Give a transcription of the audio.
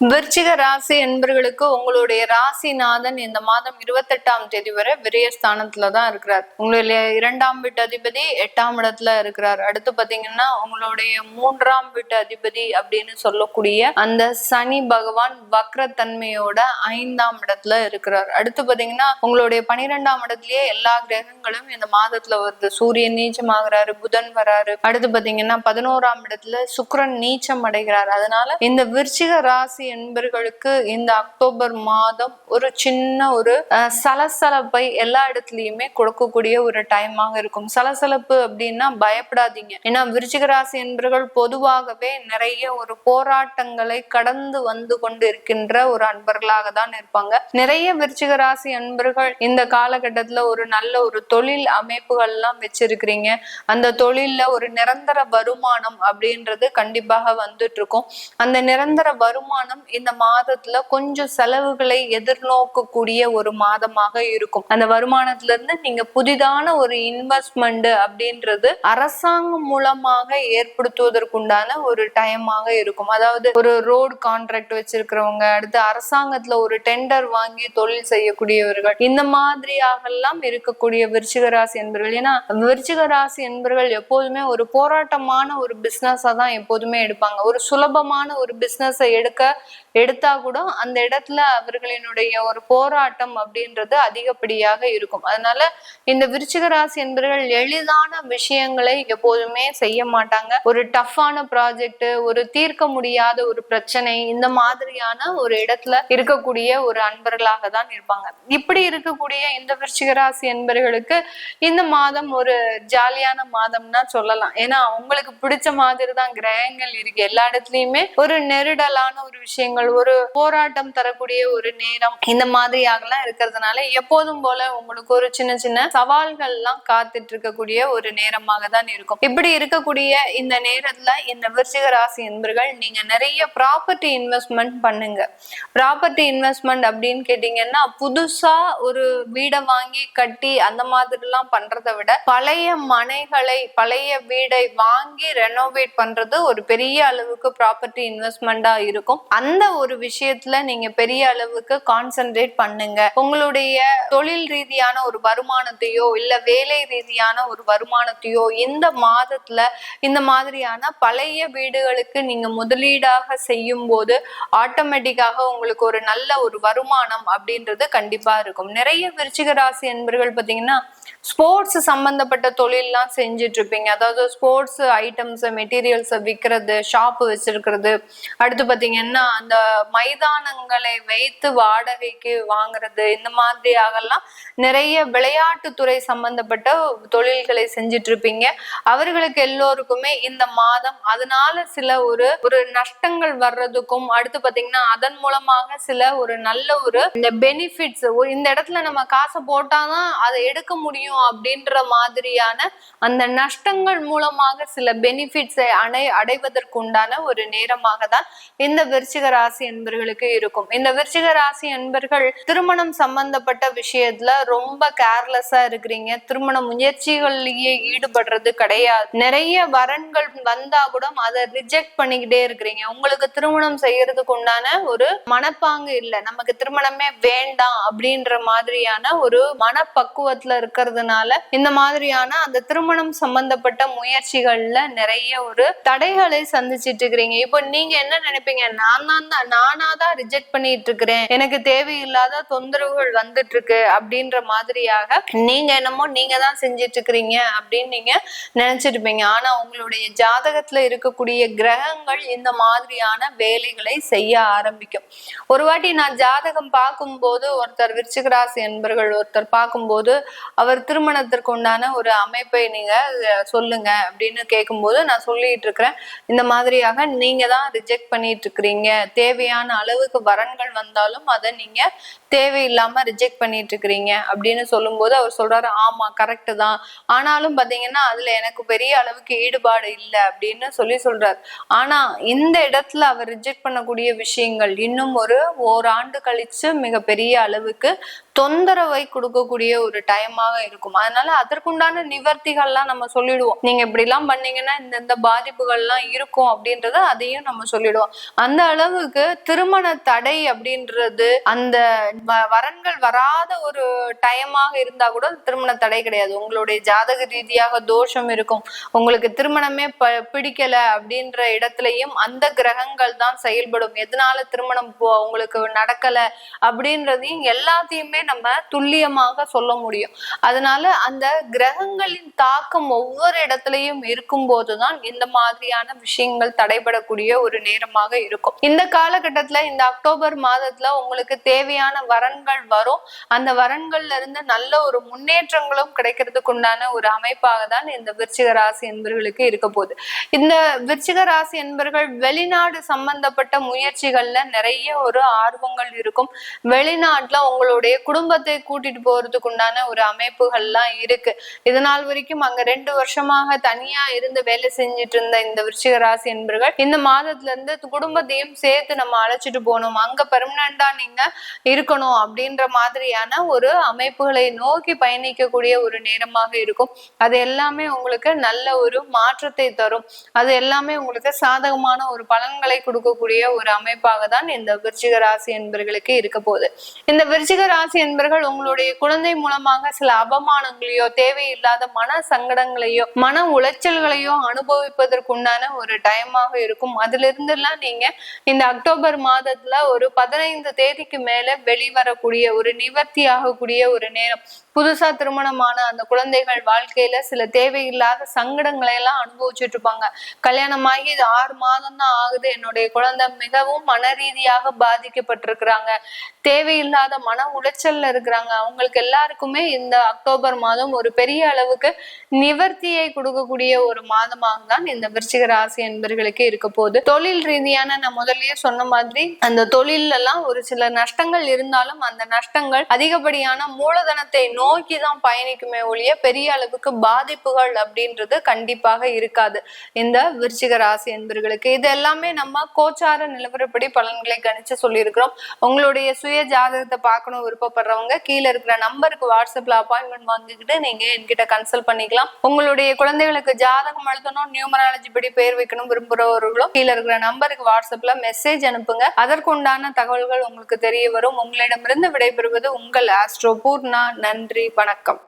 விருச்சிக ராசி என்பர்களுக்கு உங்களுடைய ராசிநாதன் இந்த மாதம் இருபத்தெட்டாம் தேதி வரை விரயஸ்தானத்துல தான் இருக்கிறார். உங்களுடைய இரண்டாம் வீட்டு அதிபதி எட்டாம் இடத்துல இருக்கிறார். அடுத்து பாத்தீங்கன்னா உங்களுடைய மூன்றாம் வீட்டு அதிபதி அப்படின்னு சொல்லக்கூடிய அந்த சனி பகவான் வக்ரத்தன்மையோட ஐந்தாம் இடத்துல இருக்கிறார். அடுத்து பாத்தீங்கன்னா உங்களுடைய பனிரெண்டாம் இடத்துலயே எல்லா கிரகங்களும் இந்த மாதத்துல வருது. சூரியன் நீச்சமாகிறாரு புதன் வராரு. அடுத்து பாத்தீங்கன்னா பதினோராம் இடத்துல சுக்ரன் நீச்சம் அடைகிறார். அதனால இந்த விருச்சிக ராசி என்பர்களுக்கு இந்த அக்டோபர் மாதம் ஒரு சின்ன ஒரு சலசலப்பை எல்லா இடத்துலயுமே கொடுக்கக்கூடிய ஒரு டைமாக இருக்கும். சலசலப்பு அப்படின்னா பயப்படாதீங்க. ஏன்னா விருச்சிக ராசி என்பர்கள் பொதுவாகவே நிறைய ஒரு போராட்டங்களை கடந்து வந்து கொண்டு இருக்கின்ற ஒரு அன்பர்களாக தான் இருப்பாங்க. நிறைய விருச்சிக ராசி அன்பர்கள் இந்த காலகட்டத்துல ஒரு நல்ல ஒரு தொழில் அமைப்புகள் எல்லாம் வச்சிருக்கிறீங்க. அந்த தொழில்ல ஒரு நிரந்தர வருமானம் அப்படின்றது கண்டிப்பாக வந்துட்டு இருக்கும். அந்த நிரந்தர வருமானம் இந்த மாதத்துல கொஞ்சம் செலவுகளை எதிர்நோக்கக்கூடிய ஒரு மாதமாக இருக்கும். அந்த வருமானத்துல இருந்து நீங்க புதிதான ஒரு இன்வெஸ்ட்மெண்ட் அப்படின்றது அரசாங்கம் மூலமாக ஏற்படுத்துவதற்குண்டான ஒரு டைமாக இருக்கும். அதாவது ஒரு ரோடு கான்ட்ராக்ட் வச்சிருக்கிறவங்க அடுத்து அரசாங்கத்துல ஒரு டெண்டர் வாங்கி தொழில் செய்யக்கூடியவர்கள் இந்த மாதிரியாக எல்லாம் இருக்கக்கூடிய விருச்சிக ராசி என்பவர்கள் ஏன்னா விருச்சிக ராசி என்பவர்கள் எப்போதுமே ஒரு போராட்டமான ஒரு பிசினஸா தான் எப்போதுமே எடுப்பாங்க. ஒரு சுலபமான ஒரு பிசினஸை எடுக்க எடுத்தா கூட அந்த இடத்துல அவர்களினுடைய ஒரு போராட்டம் அப்படின்றது அதிகப்படியாக இருக்கும். அதனால இந்த விருச்சிக ராசி என்பவர்கள் எளிதான விஷயங்களை எப்போதுமே செய்ய மாட்டாங்க. ஒரு டஃப்பான ப்ராஜெக்ட் ஒரு தீர்க்க முடியாத ஒரு பிரச்சனை இந்த மாதிரியான ஒரு இடத்துல இருக்கக்கூடிய ஒரு அன்பர்களாக தான் இருப்பாங்க. இப்படி இருக்கக்கூடிய இந்த விருச்சிக ராசி என்பர்களுக்கு இந்த மாதம் ஒரு ஜாலியான மாதம்னா சொல்லலாம். ஏன்னா அவங்களுக்கு பிடிச்ச மாதிரி தான் கிரகங்கள் இருக்கு. எல்லா இடத்துலயுமே ஒரு நெருடலான ஒரு விஷயம் விஷயங்கள் ஒரு போராட்டம் தரக்கூடிய ஒரு நேரம் இந்த மாதிரியாகலாம் இருக்கிறதுனால எப்போதும் போல உங்களுக்கு ஒரு சின்ன சின்ன சவால்கள் எல்லாம் காத்துட்டு இருக்கக்கூடிய ஒரு நேரமாக தான் இருக்கும். இப்படி இருக்கக்கூடிய இந்த நேரத்துல இந்த விருச்சிக ராசி என்பர்கள் நீங்க நிறைய ப்ராப்பர்ட்டி இன்வெஸ்ட்மெண்ட் பண்ணுங்க. ப்ராப்பர்ட்டி இன்வெஸ்ட்மெண்ட் அப்படின்னு கேட்டீங்கன்னா புதுசா ஒரு வீடை வாங்கி கட்டி அந்த மாதிரிலாம் பண்றதை விட பழைய மனைகளை பழைய வீடை வாங்கி ரெனோவேட் பண்றது ஒரு பெரிய அளவுக்கு ப்ராப்பர்ட்டி இன்வெஸ்ட்மெண்டா இருக்கும். அந்த அந்த ஒரு விஷயத்துல நீங்க பெரிய அளவுக்கு கான்சென்ட்ரேட் பண்ணுங்க. உங்களுடைய தொழில் ரீதியான ஒரு வருமானத்தையோ இல்ல வேலை ரீதியான ஒரு வருமானத்தையோ இந்த மாதத்துல இந்த மாதிரியான பழைய வீடுகளுக்கு நீங்க முதலீடாக செய்யும் போது ஆட்டோமேட்டிக்காக உங்களுக்கு ஒரு நல்ல ஒரு வருமானம் அப்படின்றது கண்டிப்பா இருக்கும். நிறைய விருச்சிக ராசி என்பர்கள் பாத்தீங்கன்னா ஸ்போர்ட்ஸ் சம்பந்தப்பட்ட தொழில்லாம் செஞ்சுட்டு இருப்பீங்க அதாவது ஸ்போர்ட்ஸ் ஐட்டம்ஸ் மெட்டீரியல்ஸ் விற்கிறது ஷாப் வச்சிருக்கிறது. அடுத்து பாத்தீங்கன்னா அந்த மைதானங்களை வைத்து வாடகைக்கு வாங்குறது இந்த மாதிரியாகலாம் நிறைய விளையாட்டுத்துறை சம்பந்தப்பட்ட தொழில்களை செஞ்சுட்டு இருப்பீங்க அவர்களுக்கு எல்லோருக்குமே இந்த மாதம் அதனால சில ஒரு ஒரு நஷ்டங்கள் வர்றதுக்கும் அடுத்து பாத்தீங்கன்னா அதன் மூலமாக சில ஒரு நல்ல ஒரு இந்த பெனிஃபிட்ஸ் இந்த இடத்துல நம்ம காசை போட்டாதான் அதை எடுக்க முடியும் அப்படின்ற மாதிரியான அந்த நஷ்டங்கள் மூலமாக சில பெனிஃபிட்ஸை அடை அடைவதற்குண்டான ஒரு நேரமாக தான் இந்த விருச்சிக ராசி என்பர்களுக்கு இருக்கும். இந்த விருச்சிக ராசி என்பர்கள் திருமணம் சம்பந்தப்பட்ட விஷயத்துல ரொம்ப கேர்லெஸ்ஸா இருக்கிறீங்க. திருமண முயற்சிகள்லயே ஈடுபடுறது கிடையாது. நிறைய வரன்கள் வந்தா கூட அதை ரிஜெக்ட் பண்ணிக்கிட்டே இருக்கிறீங்க. உங்களுக்கு திருமணம் செய்யறதுக்கு உண்டான ஒரு மனப்பாங்கு இல்லை. நமக்கு திருமணமே வேண்டாம் அப்படின்ற மாதிரியான ஒரு மனப்பக்குவத்துல இருக்கிறதுனால இந்த மாதிரியான அந்த திருமணம் சம்பந்தப்பட்ட முயற்சிகள்ல நிறைய ஒரு தடைகளை சந்திச்சிட்டு இருக்கிறீங்க. இப்போ நீங்க என்ன நினைப்பீங்க? நான் நான் தான் நானா தான் ரிஜெக்ட் பண்ணிட்டு இருக்கிறேன் எனக்கு தேவையில்லாத தொந்தரவுகள் வந்துட்டு இருக்கு அப்படின்ற மாதிரியாக நீங்க என்னமோ நீங்க தான் செஞ்சிட்டு இருக்கிறீங்க அப்படின்னு நீங்க நினைச்சிருப்பீங்க. ஆனா உங்களுடைய ஜாதகத்துல இருக்கக்கூடிய கிரகங்கள் இந்த மாதிரியான வேலைகளை செய்ய ஆரம்பிக்கும். ஒரு வாட்டி நான் ஜாதகம் பார்க்கும்போது ஒருத்தர் விருச்சிகராசி என்பர்கள் ஒருத்தர் பார்க்கும்போது அவர் திருமணத்திற்கு உண்டான ஒரு அமைப்பை நீங்க சொல்லுங்க அப்படின்னு கேட்கும்போது நான் சொல்லிட்டு இருக்கிறேன் இந்த மாதிரியாக நீங்க தான் ரிஜெக்ட் பண்ணிட்டு இருக்கிறீங்க தேவையான அளவுக்கு வரன்கள் வந்தாலும் அதை நீங்க தேவையில்லாம ரிஜெக்ட் பண்ணிட்டு இருக்கிறீங்க அப்படின்னு சொல்லும்போது அவர் சொல்றாரு ஆமா கரெக்ட் தான். ஆனாலும் பாத்தீங்கன்னா அதுல எனக்கு பெரிய அளவுக்கு ஈடுபாடு இல்லை அப்படின்னு சொல்லி சொல்றாரு. ஆனா இந்த இடத்துல அவர் ரிஜெக்ட் பண்ணக்கூடிய விஷயங்கள் இன்னும் ஒரு ஓராண்டு கழிச்சு மிகப்பெரிய அளவுக்கு தொந்தரவை கொடுக்கக்கூடிய ஒரு டைமாக இருக்கும். அதனால அதற்குண்டான நிவர்த்திகள்லாம் நம்ம சொல்லிடுவோம். நீங்க இப்படி எல்லாம் பண்ணீங்கன்னா இந்த இந்த பாதிப்புகள்லாம் இருக்கும் அப்படின்றத அதையும் நம்ம சொல்லிடுவோம். அந்த அளவு அளவுக்கு திருமண தடை அப்படின்றது அந்த வ- வரன்கள் வராத ஒரு டைமாக இருந்தா கூட திருமண தடை கிடையாது. உங்களுடைய ஜாதக ரீதியாக தோஷம் இருக்கும். உங்களுக்கு திருமணமே ப பிடிக்கல அப்படின்ற இடத்துலயும் அந்த கிரகங்கள் தான் செயல்படும். எதனால திருமணம் போ உங்களுக்கு நடக்கல அப்படின்றதையும் எல்லாத்தையுமே நம்ம துல்லியமாக சொல்ல முடியும். அதனால அந்த கிரகங்களின் தாக்கம் ஒவ்வொரு இடத்துலயும் இருக்கும் போதுதான் இந்த மாதிரியான விஷயங்கள் தடைபடக்கூடிய ஒரு நேரமாக இருக்கும். இந்த இந்த காலகட்டத்துல இந்த அக்டோபர் மாதத்துல உங்களுக்கு தேவையான வரன்கள் வரும். அந்த வரன்கள்ல இருந்து நல்ல ஒரு முன்னேற்றங்களும் கிடைக்கிறதுக்கு உண்டான ஒரு அமைப்பாக தான் இந்த விருச்சிக ராசி என்பர்களுக்கு இருக்க போகுது. இந்த விருச்சிக ராசி என்பவர்கள் வெளிநாடு சம்பந்தப்பட்ட முயற்சிகள்ல நிறைய ஒரு ஆர்வங்கள் இருக்கும். வெளிநாட்டுல உங்களுடைய குடும்பத்தை கூட்டிட்டு போறதுக்கு உண்டான ஒரு அமைப்புகள்லாம் இருக்கு. இது நாள் வரைக்கும் அங்க ரெண்டு வருஷமாக தனியா இருந்து வேலை செஞ்சுட்டு இருந்த இந்த விருச்சிக ராசி என்பவர்கள் இந்த மாதத்துல இருந்து குடும்பத்தையும் சேர்த்து நம்ம அழைச்சிட்டு போகணும். அங்க பெர்மனண்டா நீங்க இருக்கணும் அப்படின்ற மாதிரியான ஒரு அமைப்புகளை நோக்கி பயணிக்கக்கூடிய ஒரு நேரமாக இருக்கும். அது எல்லாமே உங்களுக்கு நல்ல ஒரு மாற்றத்தை தரும். அது எல்லாமே உங்களுக்கு சாதகமான ஒரு பலன்களை கொடுக்கக்கூடிய ஒரு அமைப்பாக தான் இந்த விருச்சிக ராசி என்பர்களுக்கு இருக்க போகுது. இந்த விருச்சிக ராசி என்பர்கள் உங்களுடைய குழந்தை மூலமாக சில அவமானங்களையோ தேவையில்லாத மன சங்கடங்களையோ மன உளைச்சல்களையோ அனுபவிப்பதற்குண்டான ஒரு டைமாக இருக்கும். அதுல இருந்தெல்லாம் நீங்க இந்த அக்டோபர் மாதத்துல ஒரு பதினைந்து தேதிக்கு மேல வெளிவரக்கூடிய ஒரு நிவர்த்தி ஆகக்கூடிய ஒரு நேரம். புதுசா திருமணமான அந்த குழந்தைகள் வாழ்க்கையில சில தேவையில்லாத சங்கடங்களை எல்லாம் அனுபவிச்சுட்டு இருப்பாங்க. கல்யாணமாகி இது ஆறு மாதம் தான் ஆகுது. என்னுடைய குழந்தை மிகவும் மன ரீதியாக பாதிக்கப்பட்டிருக்கிறாங்க. தேவையில்லாத மன உளைச்சல்ல இருக்கிறாங்க. அவங்களுக்கு எல்லாருக்குமே இந்த அக்டோபர் மாதம் ஒரு பெரிய அளவுக்கு நிவர்த்தியை கொடுக்கக்கூடிய ஒரு மாதமாக தான் இந்த விருச்சிக ராசி என்பர்களுக்கு இருக்க போகுது. தொழில் ரீதியான நான் முதல்லயே சொன்ன மாதிரி அந்த தொழில் எல்லாம் ஒரு சில நஷ்டங்கள் இருந்தாலும் அந்த நஷ்டங்கள் அதிகப்படியான மூலதனத்தை நோக்கி தான் பயணிக்குமே ஒழிய பெரிய அளவுக்கு பாதிப்புகள் அப்படின்றது கண்டிப்பாக இருக்காது. இந்த விருச்சிக ராசி என்பர்களுக்கு இது எல்லாமே நம்ம கோச்சார நிலவரப்படி பலன்களை கணிச்சு சொல்லியிருக்கிறோம். உங்களுடைய சுய ஜாதகத்தை பார்க்கணும் விருப்பப்படுறவங்க கீழே இருக்கிற நம்பருக்கு வாட்ஸ்அப்ல அப்பாயின்மெண்ட் வாங்கிக்கிட்டு நீங்க என்கிட்ட கன்சல்ட் பண்ணிக்கலாம். உங்களுடைய குழந்தைகளுக்கு ஜாதகம் எழுதணும் நியூமராலஜி படி பேர் வைக்கணும் விரும்புறவர்களும் கீழே இருக்கிற நம்பருக்கு வாட்ஸ்அப்ல மெசேஜ் அனுப்புங்க. அதற்குண்டான தகவல்கள் உங்களுக்கு தெரிய வரும். உங்களிடமிருந்து விடைபெறுவது உங்கள் ஆஸ்ட்ரோ பூர்ணா. நன்றி வணக்கம்.